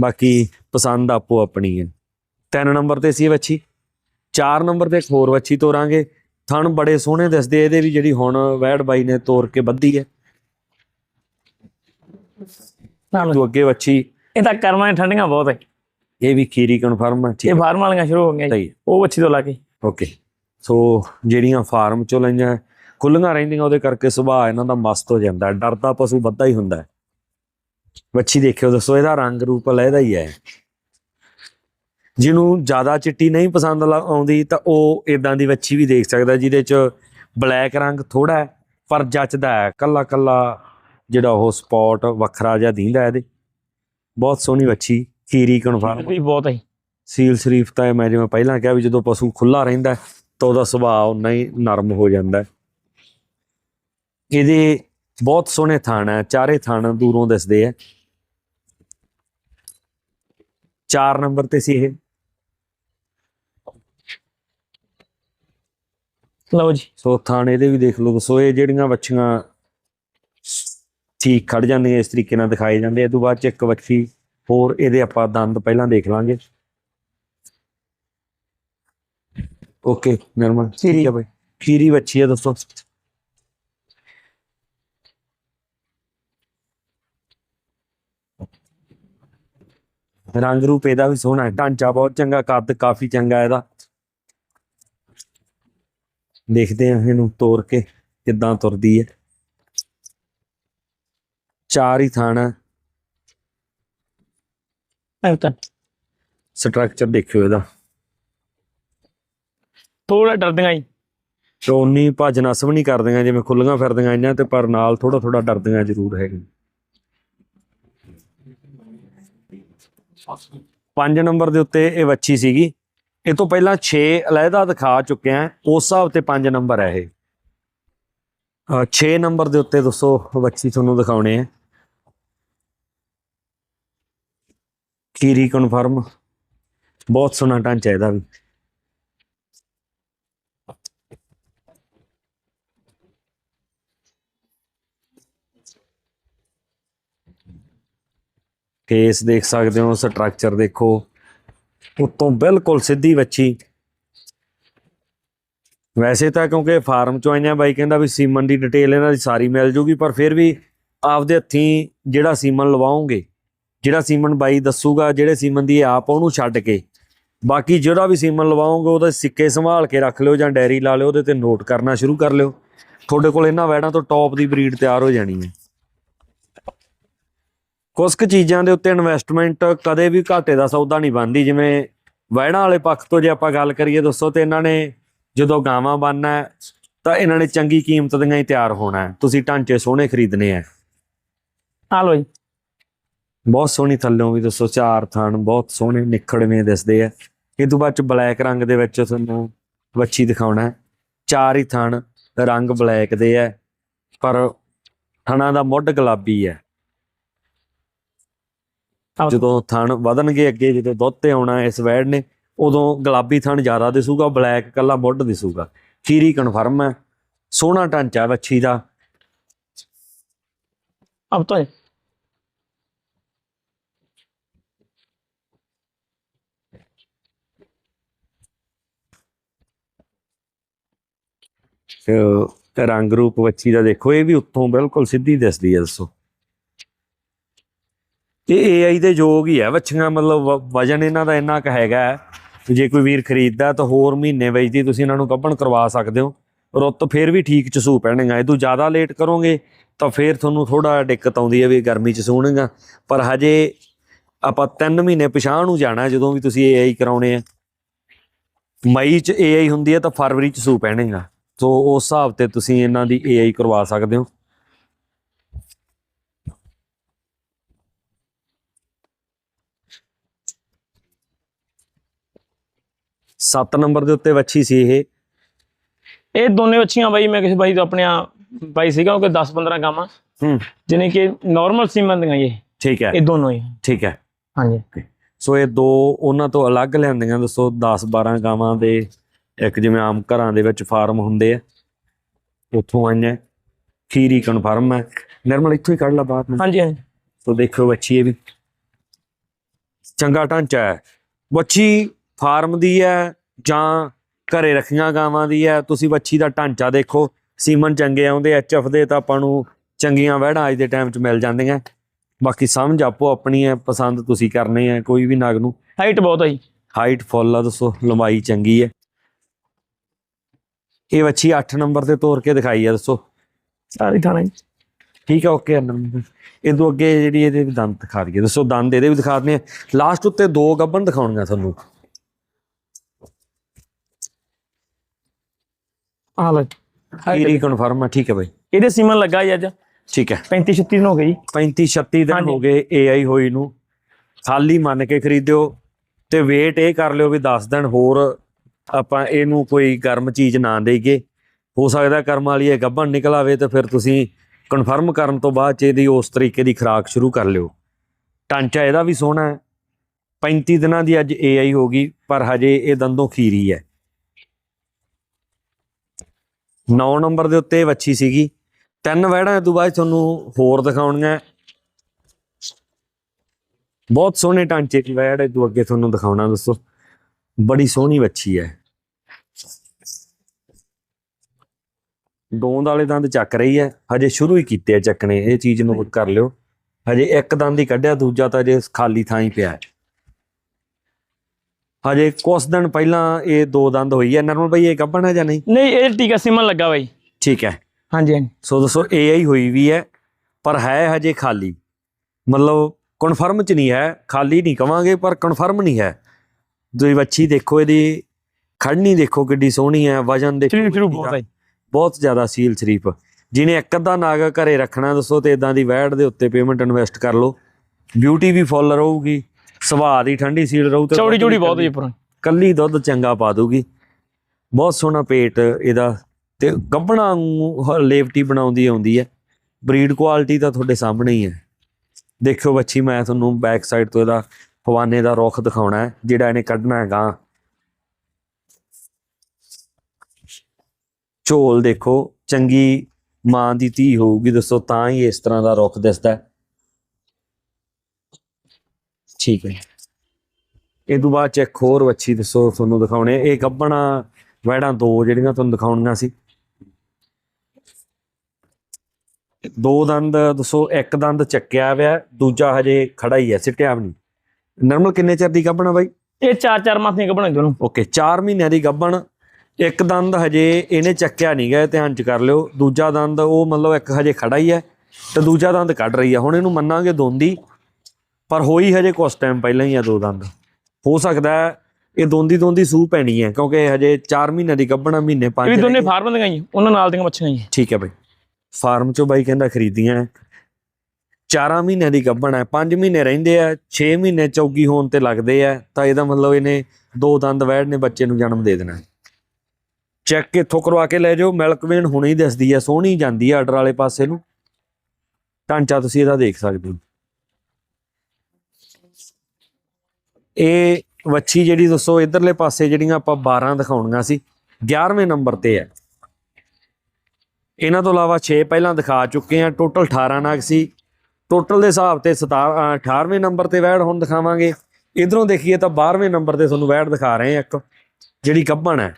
ਬਾਕੀ ਪਸੰਦ ਆਪੋ ਆਪਣੀ ਹੈ। ਤਿੰਨ ਨੰਬਰ ਤੇ ਸੀ ਇਹ ਵੱਛੀ। ਚਾਰ ਨੰਬਰ ਤੇ ਇੱਕ ਹੋਰ ਵੱਛੀ ਤੋਰਾਂਗੇ। ਥਣ ਬੜੇ ਸੋਹਣੇ ਦਿਸਦੇ ਇਹਦੇ ਵੀ ਜਿਹੜੀ ਹੁਣ ਵੈੜ ਬਾਈ ਨੇ ਤੋਰ ਕੇ ਬੱਧੀ ਹੈ। ਤੂੰ ਅੱਗੇ ਵੱਛੀ। ਇਹ ਤਾਂ ਕਰਮਾਂ ਠੰਡੀਆਂ ਬਹੁਤ ਹੈ। ਇਹ ਵੀ ਖੀਰੀ ਕਨਫਰਮ ਹੈ ਇਹ ਫਾਰਮ ਵਾਲੀਆਂ ਸ਼ੁਰੂ ਹੋ ਗਈਆਂ ਜੀ। ਉਹ ਵੱਛੀ ਤੋਂ ਲਾ ਕੇ। ਓਕੇ। ਸੋ ਜਿਹੜੀਆਂ ਫਾਰਮ ਚੋਂ ਲਈਆਂ ਖੁੱਲੀਆਂ ਰਹਿੰਦੀਆਂ ਉਹਦੇ ਕਰਕੇ ਸੁਭਾਅ ਇਹਨਾਂ ਦਾ ਮਸਤ ਹੋ ਜਾਂਦਾ। ਡਰਦਾ ਪਸ਼ੂ ਵੱਧਾ ਹੀ ਹੁੰਦਾ ਹੈ। ਵੱਛੀ ਦੇਖਿਓ ਦੱਸੋ ਇਹਦਾ ਰੰਗ ਰੂਪ ਲਹਿਦਾ ਹੀ ਹੈ। ਜਿਹਨੂੰ ਜ਼ਿਆਦਾ ਚਿੱਟੀ ਨਹੀਂ ਪਸੰਦ ਆਉਂਦੀ ਤਾਂ ਉਹ ਇਦਾਂ ਦੀ ਵੱਛੀ ਵੀ ਦੇਖ ਸਕਦਾ ਜਿਹਦੇ ਚ ਬਲੈਕ ਰੰਗ ਥੋੜਾ ਪਰ ਜੱਚਦਾ ਹੈ ਕੱਲਾ ਕੱਲਾ ਜਿਹੜਾ ਉਹ ਸਪੌਟ ਵੱਖਰਾ ਜਿਹਾ ਦਿੰਦਾ ਇਹਦੇ। ਬਹੁਤ ਸੋਹਣੀ ਵੱਛੀ ਖੀਰੀ ਕਨਫਰਮ। ਵੀ ਬਹੁਤ ਹੈ। ਸੀਲ ਸ਼ਰੀਫ ਤਾਂ ਮੈਂ ਜਿਵੇਂ ਪਹਿਲਾਂ ਕਿਹਾ ਵੀ ਜਦੋਂ ਪਸ਼ੂ ਖੁੱਲਾ ਰਹਿੰਦਾ ਤਾਂ ਉਹਦਾ ਸੁਭਾਅ ਉਨਾ ਹੀ ਨਰਮ ਹੋ ਜਾਂਦਾ। ਇਹਦੇ ਬਹੁਤ ਸੋਹਣੇ ਥਣ ਹੈ ਚਾਰੇ ਥਣ ਦੂਰੋਂ ਦਿਸਦੇ ਆ ਚਾਰ ਨੰਬਰ ਤੇ ਸੀ ਇਹ। ਲਓ ਜੀ। ਸੋ ਥਣ ਇਹਦੇ ਵੀ ਦੇਖ ਲਓ। ਦੱਸੋ ਇਹ ਜਿਹੜੀਆਂ ਵੱਛੀਆਂ ਠੀਕ ਖੜ ਜਾਂਦੀਆਂ ਇਸ ਤਰੀਕੇ ਨਾਲ ਦਿਖਾਏ ਜਾਂਦੇ ਇਹ ਤੋਂ ਬਾਅਦ ਚ ਇੱਕ ਵੱਛੀ ਹੋਰ ਇਹਦੇ ਆਪਾਂ ਦੰਦ ਪਹਿਲਾਂ ਦੇਖ ਲਾਂਗੇ। ਓਕੇ ਨਰਮਲ ਠੀਕ ਹੈ ਬਾਈ। ਖੀਰੀ ਵੱਛੀ ਹੈ ਦੋਸਤੋ ਰੰਗ ਰੂਪ ਇਹਦਾ ਵੀ ਸੋਹਣਾ ਹੈ। ਢਾਂਚਾ ਬਹੁਤ ਚੰਗਾ ਕੱਦ ਕਾਫੀ ਚੰਗਾ ਇਹਦਾ। ਦੇਖਦੇ ਹਾਂ ਇਹਨੂੰ ਤੋੜ ਕੇ ਕਿੱਦਾਂ ਤੁਰਦੀ ਹੈ। ਚਾਰ ਹੀ ਥਾਣਾ। ਐ ਤਾਂ। ਸਟਰਕਚਰ ਦੇਖਿਓ ਇਹਦਾ। ਥੋੜਾ ਡਰਦੀਆਂ ਤੇ ਉਨੀ ਭੱਜ ਨਸ ਵੀ ਨਹੀਂ ਕਰਦੀਆਂ ਜਿਵੇਂ ਖੁੱਲੀਆਂ ਫਿਰਦੀਆਂ ਇਹਨਾਂ ਤੇ ਪਰ ਨਾਲ ਥੋੜਾ ਥੋੜਾ ਡਰਦੀਆਂ ਜ਼ਰੂਰ ਹੈਗੀਆਂ। ਪੰਜ ਨੰਬਰ ਦੇ ਉੱਤੇ ਇਹ ਵੱਛੀ ਸੀਗੀ। ਇਹ ਤੋਂ ਪਹਿਲਾਂ 6 ਅਲੱਗਾ ਦਿਖਾ ਚੁੱਕਿਆ ਉਸ ਹਿਸਾਬ ਤੇ 5 ਨੰਬਰ ਹੈ ਇਹ। 6 ਨੰਬਰ ਦੇ ਉੱਤੇ ਦੱਸੋ ਵੱਛੀ ਤੁਹਾਨੂੰ ਦਿਖਾਉਣੇ ਆ। ਖੀਰੀ ਕਨਫਰਮ ਬਹੁਤ ਸੋਹਣਾ ਢਾਂਚਾ ਇਹਦਾ ਵੀ। ਕੇਸ ਦੇਖ ਸਕਦੇ ਹੋ, ਸਟਰਕਚਰ ਦੇਖੋ। ਉੱਤੋਂ ਬਿਲਕੁਲ ਸਿੱਧੀ ਵੱਛੀ। ਵੈਸੇ ਤਾਂ ਕਿਉਂਕਿ ਫਾਰਮ ਚੋਂ ਆਈਆਂ, ਬਾਈ ਕਹਿੰਦਾ ਵੀ ਸੀਮਨ ਦੀ ਡਿਟੇਲ ਇਹਨਾਂ ਦੀ ਸਾਰੀ ਮਿਲ ਜੂਗੀ, ਪਰ ਫਿਰ ਵੀ ਆਪਦੇ ਹੱਥੀਂ ਜਿਹੜਾ ਸੀਮਨ ਲਵਾਉਂਗੇ ਜਿਹੜਾ ਸੀਮਨ ਬਾਈ ਦੱਸੂਗਾ, ਜਿਹੜੇ ਸੀਮਨ ਦੀ ਆਪ ਉਹਨੂੰ ਛੱਡ ਕੇ, ਬਾਕੀ ਜਿਹੜਾ ਵੀ ਸੀਮਨ ਲਵਾਉਂਗੇ ਉਹਦੇ ਸਿੱਕੇ ਸੰਭਾਲ ਕੇ ਰੱਖ ਲਿਓ ਜਾਂ ਡਾਇਰੀ ਲਾ ਲਿਓ, ਉਹਦੇ ਤੇ ਨੋਟ ਕਰਨਾ ਸ਼ੁਰੂ ਕਰ ਲਿਓ। ਤੁਹਾਡੇ ਕੋਲ ਇਹਨਾਂ ਵੈੜਾਂ ਤੋਂ ਟੌਪ ਦੀ ਬਰੀਡ ਤਿਆਰ ਹੋ ਜਾਣੀ ਹੈ। ਕੁਝ ਕੁ ਚੀਜ਼ਾਂ ਦੇ ਉੱਤੇ ਇਨਵੈਸਟਮੈਂਟ ਕਦੇ ਵੀ ਘਾਟੇ ਦਾ ਸੌਦਾ ਨਹੀਂ ਬਣਦੀ ਜਿਵੇਂ ਵਹਿੜਾਂ ਵਾਲੇ ਪੱਖ ਤੋਂ ਜੇ ਆਪਾਂ ਗੱਲ ਕਰੀਏ ਦੋਸਤੋ ਤੇ ਇਹਨਾਂ ਨੇ ਜਦੋਂ ਗਾਵਾਂ ਬਣਨਾ ਹੈ, ਤਾਂ ਇਹਨਾਂ ਨੇ ਚੰਗੀ ਕੀਮਤ ਦੀਆਂ ਹੀ ਤਿਆਰ ਹੋਣਾ ਹੈ। ਤੁਸੀਂ ਢਾਂਚੇ ਸੋਹਣੇ ਖਰੀਦਨੇ ਆ ਆ ਲਓ ਜੀ। ਬਹੁਤ ਸੋਹਣੀ ਥੱਲੋਂ ਵੀ ਦੱਸੋ ਚਾਰ ਥਣ ਬਹੁਤ ਸੋਹਣੇ ਨਿਖੜਵੇਂ ਦਿਸਦੇ ਆ ਇਹ ਤੋਂ ਬਾਅਦ ਚ ਬਲੈਕ ਰੰਗ ਦੇ ਵਿੱਚ ਤੁਹਾਨੂੰ ਵੱਛੀ ਦਿਖਾਉਣਾ। ਚਾਰ ਹੀ ਥਣ ਰੰਗ ਬਲੈਕ ਦੇ ਹੈ ਪਰ ਥਣਾਂ ਦਾ ਮੁੱਢ ਗੁਲਾਬੀ ਹੈ। ਜਦੋਂ ਥਣ ਵਧਣਗੇ ਅੱਗੇ ਜਦੋਂ ਦੁੱਧ ਤੇ ਆਉਣਾ ਇਸ ਵੈੜ ਨੇ ਉਦੋਂ ਗੁਲਾਬੀ ਥਣ ਜ਼ਿਆਦਾ ਦਿਸੂਗਾ ਬਲੈਕ ਕੱਲਾ ਮੁੱਢ ਦਿਸੂਗਾ। ਖੀਰੀ ਕਨਫਰਮ ਹੈ। ਸੋਹਣਾ ਢਾਂਚਾ ਵੱਛੀ ਦਾ। ਅਬ ਤਾਂ ਰੰਗ ਰੂਪ ਵੱਛੀ ਦਾ ਦੇਖੋ ਇਹ ਵੀ ਉੱਤੋਂ ਬਿਲਕੁਲ ਸਿੱਧੀ ਦਿਸਦੀ ਹੈ ਦੱਸੋ। ਇਹ AI ਦੇ ਯੋਗ ਹੀ ਹੈ ਵੱਛੀਆਂ ਮਤਲਬ ਵ- ਵਜਨ ਇਹਨਾਂ ਦਾ ਇੰਨਾ ਕੁ ਹੈਗਾ ਹੈ ਕਿ ਜੇ ਕੋਈ ਵੀਰ ਖਰੀਦਦਾ ਤਾਂ ਹੋਰ ਮਹੀਨੇ ਵੇਚਦੀ ਤੁਸੀਂ ਇਹਨਾਂ ਨੂੰ ਗੱਭਣ ਕਰਵਾ ਸਕਦੇ ਹੋ। ਰੁੱਤ ਫੇਰ ਵੀ ਠੀਕ ਚ ਸੂ ਪੈਣਗਾ। ਇਹ ਤੋਂ ਜ਼ਿਆਦਾ ਲੇਟ ਕਰੋਗੇ ਤਾਂ ਫੇਰ ਤੁਹਾਨੂੰ ਥੋੜਾ ਦਿੱਕਤ ਆਉਂਦੀ ਹੈ ਵੀ ਗਰਮੀ ਚ ਸੂਣਗਾ। ਪਰ ਹਜੇ ਆਪਾਂ 3 ਮਹੀਨੇ ਪਿਛਾਂ ਨੂੰ ਜਾਣਾ ਜਦੋਂ ਵੀ ਤੁਸੀਂ AI ਕਰਾਉਣੇ ਆ। ਮਈ ਚ AI ਹੁੰਦੀ ਹੈ ਤਾਂ ਫਰਵਰੀ ਚ ਸੂ ਪੈਣਗਾ। ਸੋ ਉਸ ਹਿਸਾਬ ਤੇ ਤੁਸੀਂ ਇਹਨਾਂ ਦੀ AI ਕਰਵਾ ਸਕਦੇ ਹੋ। ਸੱਤ ਨੰਬਰ ਦੇ ਉੱਤੇ ਵੱਛੀ ਸੀ ਇਹ। ਇਹ ਦੋਨੇ ਬੱਚੀਆਂ ਬਾਈ ਮੈਂ ਕਿਸੇ ਬਾਈ ਤੋਂ ਆਪਣੇ ਬਾਈ ਸੀਗਾ ਉਹ ਕਿ 10 15 ਗਾਵਾਂ। ਹੂੰ। ਜਿਵੇਂ ਕਿ ਨਾਰਮਲ ਸੀਮਨ ਦੀਆਂ ਇਹ। ਠੀਕ ਹੈ। ਇਹ ਦੋਨੋਂ ਹੀ। ਠੀਕ ਹੈ। ਹਾਂਜੀ। ਸੋ ਇਹ ਦੋ ਉਹਨਾਂ ਤੋਂ ਅਲੱਗ ਲਿਆਂਦੀਆਂ ਦੱਸੋ 10 12 ਗਾਵਾਂ ਦੇ ਇੱਕ ਜਿਵੇਂ ਆਮ ਘਰਾਂ ਦੇ ਵਿੱਚ ਫਾਰਮ ਹੁੰਦੇ ਆ। ਉੱਥੋਂ ਆਈਆਂ। ਖੀਰੀ ਕਨਫਰਮ ਹੈ। ਨਰਮਲ ਇੱਥੋਂ ਹੀ ਕੱਢ ਲਾ ਬਾਤ ਨੂੰ ਹਾਂਜੀ ਹਾਂਜੀ। ਸੋ ਦੇਖੋ ਬੱਚੀ ਇਹ ਵੀ। ਚੰਗਾ ਢਾਂਚਾ ਹੈ। ਬੱਚੀ ਫਾਰਮ ਦੀ ਹੈ ਜਾਂ ਘਰੇ ਰੱਖੀਆਂ ਗਾਵਾਂ ਦੀ ਹੈ? ਤੁਸੀਂ ਬੱਚੀ ਦਾ ਢਾਂਚਾ ਦੇਖੋ। ਸੀਮਨ ਚੰਗੇ ਆਉਂਦੇ ਐਚਐਫ ਦੇ ਤਾਂ ਆਪਾਂ ਨੂੰ ਚੰਗੀਆਂ ਵਹਿੜਾਂ ਅੱਜ ਦੇ ਟਾਈਮ 'ਚ ਮਿਲ ਜਾਂਦੀਆਂ। ਬਾਕੀ ਸਮਝ ਆਪੋ ਆਪਣੀ ਹੈ ਪਸੰਦ ਤੁਸੀਂ ਕਰਨੇ ਹੈ ਕੋਈ ਵੀ ਨਗ ਨੂੰ। ਹਾਈਟ ਬਹੁਤ ਹੈ ਹਾਈਟ ਫੁੱਲ ਆ ਦੱਸੋ ਲੰਬਾਈ ਚੰਗੀ ਹੈ। ਇਹ ਬੱਚੀ 8 ਨੰਬਰ ਤੇ ਤੋਰ ਕੇ ਦਿਖਾਈ ਆ ਦੱਸੋ। ਸਾਰੀ ਥਾਣਾ ਜੀ ਠੀਕ ਹੈ ਓਕੇ ਇਹ ਤੋਂ ਅੱਗੇ ਜਿਹੜੀ ਇਹਦੇ ਦੰਦ ਦਿਖਾ ਦਈਏ। ਦੱਸੋ ਦੰਦ ਇਹਦੇ ਵੀ ਦਿਖਾ ਦਨੇ ਲਾਸਟ ਉੱਤੇ ਦੋ ਗੱਬਨ ਦਿਖਾਉਣੀਆਂ ਤੁਹਾਨੂੰ। ਆ ਲੈ। ਕੀਰੀ ਕਨਫਰਮ ਆ ਠੀਕ ਹੈ ਬਾਈ। ਇਹਦੇ ਸੀਮਨ ਲੱਗਾ ਜੀ ਅੱਜ? ਠੀਕ ਹੈ। 35 36 ਦਿਨ ਹੋ ਗਏ ਜੀ। 35 36 ਦਿਨ। ਹੋ ਗਏ AI ਹੋਈ ਨੂੰ। ਖਾਲੀ ਮੰਨ ਕੇ ਖਰੀਦਿਓ ਤੇ ਵੇਟ ਇਹ ਕਰ ਲਿਓ ਵੀ 10 ਦਿਨ ਹੋਰ ਆਪਾਂ ਇਹਨੂੰ ਕੋਈ ਗਰਮ ਚੀਜ਼ ਨਾ ਦੇਈਏ। ਹੋ ਸਕਦਾ ਕਰਮ ਵਾਲੀ ਇਹ ਗੱਭਣ ਨਿਕਲ ਆਵੇ ਤੇ ਫਿਰ ਤੁਸੀਂ ਕਨਫਰਮ ਕਰਨ ਤੋਂ ਬਾਅਦ ਚ ਇਹਦੀ ਉਸ ਤਰੀਕੇ ਦੀ ਖੁਰਾਕ ਸ਼ੁਰੂ ਕਰ ਲਿਓ। ਟਾਂਚਾ ਇਹਦਾ ਵੀ ਸੋਹਣਾ ਹੈ। 35 ਦਿਨਾਂ ਦੀ ਅੱਜ AI ਹੋ ਗਈ ਪਰ ਹਜੇ ਇਹ ਦੰਦੋਂ ਖੀਰੀ ਹੈ। 9 ਨੰਬਰ ਦੇ ਉੱਤੇ ਵੱਛੀ ਸੀਗੀ। ਤਿੰਨ ਵਹਿੜਾਂ ਤੋਂ ਬਾਅਦ ਤੁਹਾਨੂੰ ਹੋਰ ਦਿਖਾਉਣੀਆਂ। ਬਹੁਤ ਸੋਹਣੇ ਢਾਂਚੇ ਦੀ ਵਹਿੜ ਇਹ ਤੋਂ ਅੱਗੇ ਤੁਹਾਨੂੰ ਦਿਖਾਉਣਾ ਦੱਸੋ ਬੜੀ ਸੋਹਣੀ ਵੱਛੀ ਹੈ। ਦੋਂਦ ਵਾਲੇ ਦੰਦ ਚੱਕ ਰਹੀ ਹੈ। ਹਜੇ ਸ਼ੁਰੂ ਹੀ ਕੀਤੇ ਆ ਚੱਕਣੇ ਇਹ ਚੀਜ਼ ਨੋਟ ਕਰ ਲਿਓ। ਹਜੇ ਇੱਕ ਦੰਦ ਹੀ ਕੱਢਿਆ ਦੂਜਾ ਤਾਂ ਜੇ ਖਾਲੀ ਥਾਂ ਹੀ ਪਿਆ ਹੈ। ਹਜੇ ਕੁਛ ਦਿਨ ਪਹਿਲਾਂ ਇਹ ਦੋ ਦੰਦ ਹੋਈ ਹੈ। ਨਰਮਲ ਭਾਈ ਇਹ ਗੱਭਣ ਹੈ ਜਾਂ ਨਹੀਂ? ਨਹੀਂ ਇਹ ਟੀਕਾ ਸੀਮਨ ਲੱਗਾ ਬਾਈ। ਠੀਕ ਹੈ। ਹਾਂਜੀ ਹਾਂਜੀ। ਸੋ ਦੱਸੋ AI ਹੋਈ ਵੀ ਹੈ ਪਰ ਹੈ ਹਜੇ ਖਾਲੀ। ਮਤਲਬ ਕਨਫਰਮ ਚ ਨਹੀਂ ਹੈ ਖਾਲੀ ਨਹੀਂ ਕਵਾਂਗੇ ਪਰ ਕਨਫਰਮ ਨਹੀਂ ਹੈ। ਤੁਸੀਂ ਵੱਛੀ ਦੇਖੋ ਇਹਦੀ ਖੜਨੀ ਦੇਖੋ ਕਿੱਡੀ ਸੋਹਣੀ ਹੈ ਵਜਨ ਦੇਖੋ ਬਹੁਤ ਹੈ। ਬਹੁਤ ਜ਼ਿਆਦਾ ਸੀਲ ਸ਼ਰੀਫ। ਜਿਹਨੇ ਇੱਕ ਅੱਧਾ ਨਾਗ ਘਰੇ ਰੱਖਣਾ ਦੱਸੋ ਤੇ ਇਦਾਂ ਦੀ ਵੈੜ ਦੇ ਉੱਤੇ ਪੇਮੈਂਟ ਇਨਵੈਸਟ ਕਰ ਲਓ। ਬਿਊਟੀ ਵੀ ਫੁੱਲ ਰਹੂਗੀ ਸੁਭਾਅ ਦੀ ਠੰਡੀ ਸੀਲ ਰਹੂ ਤੇ ਚੌੜੀ ਚੌੜੀ ਬਹੁਤ ਜੀ ਪੁਰਾ ਕੱਲੀ ਦੁੱਧ ਚੰਗਾ ਪਾ ਦੂਗੀ। ਬਹੁਤ ਸੋਹਣਾ ਪੇਟ ਇਹਦਾ ਤੇ ਗੱਬਣਾ ਲੇਵਟੀ ਬਣਾਉਂਦੀ ਆਉਂਦੀ ਹੈ। ਬਰੀਡ ਕੁਆਲਿਟੀ ਤਾਂ ਤੁਹਾਡੇ ਸਾਹਮਣੇ ਹੀ ਹੈ। ਦੇਖਿਓ ਬੱਚੀ ਮੈਂ ਤੁਹਾਨੂੰ ਬੈਕ ਸਾਈਡ ਤੋਂ ਇਹਦਾ ਫਵਾਨੇ ਦਾ ਰੁੱਖ ਦਿਖਾਉਣਾ ਹੈ ਜਿਹੜਾ ਇਹਨੇ ਕੱਢਣਾ ਹੈਗਾ। ਝੋਲ ਦੇਖੋ ਚੰਗੀ ਮਾਂ ਦੀ ਧੀ ਹੋਊਗੀ ਦੱਸੋ ਤਾਂ ਹੀ ਇਸ ਤਰ੍ਹਾਂ ਦਾ ਰੁੱਖ ਦਿਸਦਾ ਹੈ। ਠੀਕ ਹੈ। ਇਹ ਤੋਂ ਬਾਅਦ ਚ ਇੱਕ ਹੋਰ ਵੱਛੀ ਦੱਸੋ ਤੁਹਾਨੂੰ ਦਿਖਾਉਣੇ ਇਹ ਗੱਬਣਾ ਵੈੜਾਂ ਦੋ ਜਿਹੜੀਆਂ ਤੁਹਾਨੂੰ ਦਿਖਾਉਣੀਆਂ ਸੀ। ਦੋ ਦੰਦ ਦੱਸੋ ਇੱਕ ਦੰਦ ਚੱਕਿਆ ਹੋਇਆ ਦੂਜਾ ਹਜੇ ਖੜਾ ਹੀ ਹੈ ਸਿੱਟਿਆ ਵੀ ਨਹੀਂ। ਨਰਮਲ ਕਿੰਨੇ ਚਿਰ ਦੀ ਗੱਬਣਾ ਬਾਈ? ਇਹ ਚਾਰ ਚਾਰ ਮਾਸੀਆਂ ਕੱਢਣਾ ਦੋਨੋਂ। ਓਕੇ 4 ਮਹੀਨਿਆਂ ਦੀ ਗੱਬਣ। ਇੱਕ ਦੰਦ ਹਜੇ ਇਹਨੇ ਚੱਕਿਆ ਨਹੀਂ ਗਿਆ ਧਿਆਨ ਚ ਕਰ ਲਿਓ। ਦੂਜਾ ਦੰਦ ਉਹ ਮਤਲਬ ਇੱਕ ਹਜੇ ਖੜਾ ਹੀ ਹੈ ਤੇ ਦੂਜਾ ਦੰਦ ਕੱਢ ਰਹੀ ਹੈ। ਹੁਣ ਇਹਨੂੰ ਮੰਨਾਂਗੇ ਦੋਂਦੀ। ਪਰ ਹੋਈ ਹਜੇ ਕੁਛ ਟਾਈਮ ਪਹਿਲਾਂ ਹੀ ਆ ਦੋ ਦੰਦ। ਹੋ ਸਕਦਾ ਹੈ ਇਹ ਦੋਂਦੀ ਦੋਂਦੀ ਸੂ ਪੈਣੀ ਹੈ ਕਿਉਂਕਿ ਹਜੇ 4 ਮਹੀਨਿਆਂ ਦੀ ਗੱਬਣਾ ਮਹੀਨੇ ਇਹ ਪੰਜ ਵੀ ਦੋਨੇ। ਫਾਰਮ ਦੀਆਂ ਉਹਨਾਂ ਨਾਲ ਦੀਆਂ ਮੱਛੀਆਂ ਜੀ ਠੀਕ ਹੈ ਬਾਈ। ਫਾਰਮ ਚੋਂ ਬਾਈ ਕਹਿੰਦਾ ਖਰੀਦੀਆਂ ਹੈ। ਚਾਰਾਂ ਮਹੀਨਿਆਂ ਦੀ ਗੱਭਣ ਹੈ 5 ਮਹੀਨੇ ਰਹਿੰਦੇ ਆ 6 ਮਹੀਨੇ ਚੌਗੀ ਹੋਣ ਤੇ ਲੱਗਦੇ ਆ ਤਾਂ ਇਹਦਾ ਮਤਲਬ ਇਹਨੇ ਦੋ ਦੰਦ ਵੈੜ ਨੇ ਬੱਚੇ ਨੂੰ ਜਨਮ ਦੇ ਦੇਣਾ ਚੈੱਕ ਇੱਥੋਂ ਕਰਵਾ ਕੇ ਲੈ ਜਾਓ ਮਿਲਕ ਵੇਨ ਹੁਣੇ ਹੀ ਦਿਸਦੀ ਹੈ ਸੋਹਣੀ ਜਾਂਦੀ ਹੈ ਆਰਡਰ ਵਾਲੇ ਪਾਸੇ ਨੂੰ। ਢਾਂਚਾ ਤੁਸੀਂ ਇਹਦਾ ਦੇਖ ਸਕਦੇ ਹੋ। ਇਹ ਵੱਛੀ ਜਿਹੜੀ ਦੱਸੋ ਇਧਰਲੇ ਪਾਸੇ ਜਿਹੜੀਆਂ ਆਪਾਂ 12 ਦਿਖਾਉਣੀਆਂ ਸੀ 11ਵੇਂ ਨੰਬਰ ਤੇ ਹੈ। ਇਹਨਾਂ ਤੋਂ ਇਲਾਵਾ 6 ਪਹਿਲਾਂ ਦਿਖਾ ਚੁੱਕੇ ਆ ਟੋਟਲ 18 ਨਾਗ ਸੀ। ਟੋਟਲ ਦੇ ਹਿਸਾਬ ਤੇ 17 18ਵੇਂ ਨੰਬਰ ਤੇ ਵੈੜ ਹੁਣ ਦਿਖਾਵਾਂਗੇ। ਇਧਰੋਂ ਦੇਖੀਏ ਤਾਂ 12ਵੇਂ ਨੰਬਰ ਤੇ ਤੁਹਾਨੂੰ ਵੈੜ ਦਿਖਾ ਰਹੇ ਆ ਇੱਕ ਜਿਹੜੀ ਗੱਭਣ ਹੈ।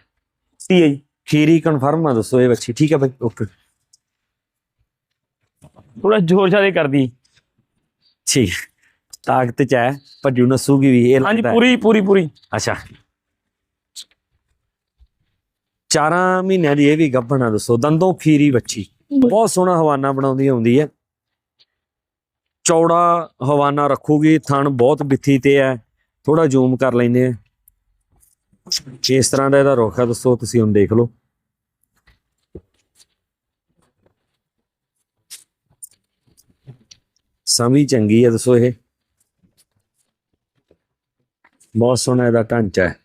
ਟੀ ਹੈ ਜੀ ਖੀਰੀ ਕਨਫਰਮ ਆ ਦੱਸੋ ਇਹ ਬੱਚੀ ਠੀਕ ਹੈ ਬਾਈ ਓਕੇ। ਥੋੜਾ ਜ਼ੋਰ ਜ਼ਿਆਦਾ ਕਰਦੀ। ਠੀਕ। ਤਾਕਤ ਚ ਹੈ ਭੱਜੂ ਨਸੂਗੀ ਵੀ ਇਹ ਹਾਂਜੀ ਲੱਗਦਾ ਹੈ। ਪੂਰੀ ਪੂਰੀ ਪੂਰੀ। ਅੱਛਾ। ਚਾਰਾਂ ਮਹੀਨਿਆਂ ਦੀ ਇਹ ਵੀ ਗੱਭਣ ਦੱਸੋ। ਦੰਦੋਂ ਖੀਰੀ ਬੱਚੀ ਬਹੁਤ ਸੋਹਣਾ ਹਵਾਨਾ ਬਣਾਉਂਦੀ ਆਉਂਦੀ ਹੈ। ਚੌੜਾ ਹਵਾਨਾ ਰੱਖੂਗੀ ਥਣ ਬਹੁਤ ਬਿੱਥੀ ਤੇ ਹੈ। ਥੋੜਾ ਜ਼ੂਮ ਕਰ ਲੈਂਦੇ ਆ ਇਸ ਤਰ੍ਹਾਂ ਦਾ ਇਹਦਾ ਰੁੱਖ ਆ ਦੱਸੋ ਤੁਸੀਂ ਹੁਣ ਦੇਖ ਲਓ। ਸਮੀ ਚੰਗੀ ਹੈ ਦੱਸੋ ਇਹ। ਬਹੁਤ ਸੋਹਣਾ ਇਹਦਾ ਢਾਂਚਾ ਹੈ।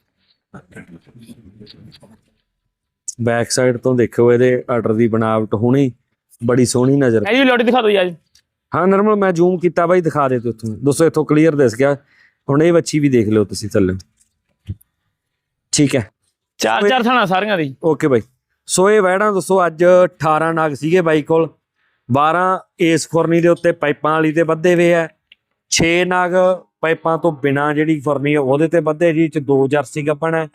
ਬੈਕ ਸਾਈਡ ਤੋਂ ਦੇਖੋ ਇਹਦੇ ਆਰਡਰ ਦੀ ਬਣਾਵਟ ਹੁਣੀ ਬੜੀ ਸੋਹਣੀ ਨਜ਼ਰ ਇਹ ਜੀ ਲੋਟੀ ਦਿਖਾ ਦਿਓ ਜੀ ਹਾਂ ਨਰਮਲ ਮੈਂ ਜ਼ੂਮ ਕੀਤਾ ਬਾਈ ਦਿਖਾ ਦੇ ਤੂੰ ਦੋਸਤੋ ਇੱਥੋਂ ਕਲੀਅਰ ਦਿਸ ਗਿਆ। ਹੁਣ ਇਹ ਬੱਚੀ ਵੀ ਦੇਖ ਲਿਓ ਤੁਸੀਂ ਥੱਲੇ। ਠੀਕ ਹੈ। ਚਾਰ ਚਾਰ ਥਾਣਾ ਸਾਰੀਆਂ ਦੀ। ਓਕੇ ਬਾਈ। ਸੋ ਇਹ ਵੈੜਾਂ ਦੋਸਤੋ ਅੱਜ 18 ਨਗ ਸੀਗੇ ਬਾਈ ਕੋਲ। 12 ਏਸ ਫੁਰਨੀ ਦੇ ਉੱਤੇ ਪਾਈਪਾਂ ਵਾਲੀ ਤੇ ਬੱਧੇ ਹੋਏ ਆ 6 ਨਗ ਪਾਈਪਾਂ ਤੋਂ ਬਿਨਾ ਜਿਹੜੀ ਫੁਰਨੀ ਉਹਦੇ ਤੇ ਬੱਧੇ ਜੀ ਚ ਦੋ ਜਰਸੀ ਗੱਪਣ ਹੈ।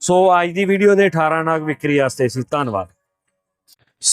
ਸੋ ਅੱਜ ਦੀ ਵੀਡੀਓ ਦੇ 18 ਨਗ ਵਿਕਰੀ ਵਾਸਤੇ ਸੀ ਧੰਨਵਾਦ।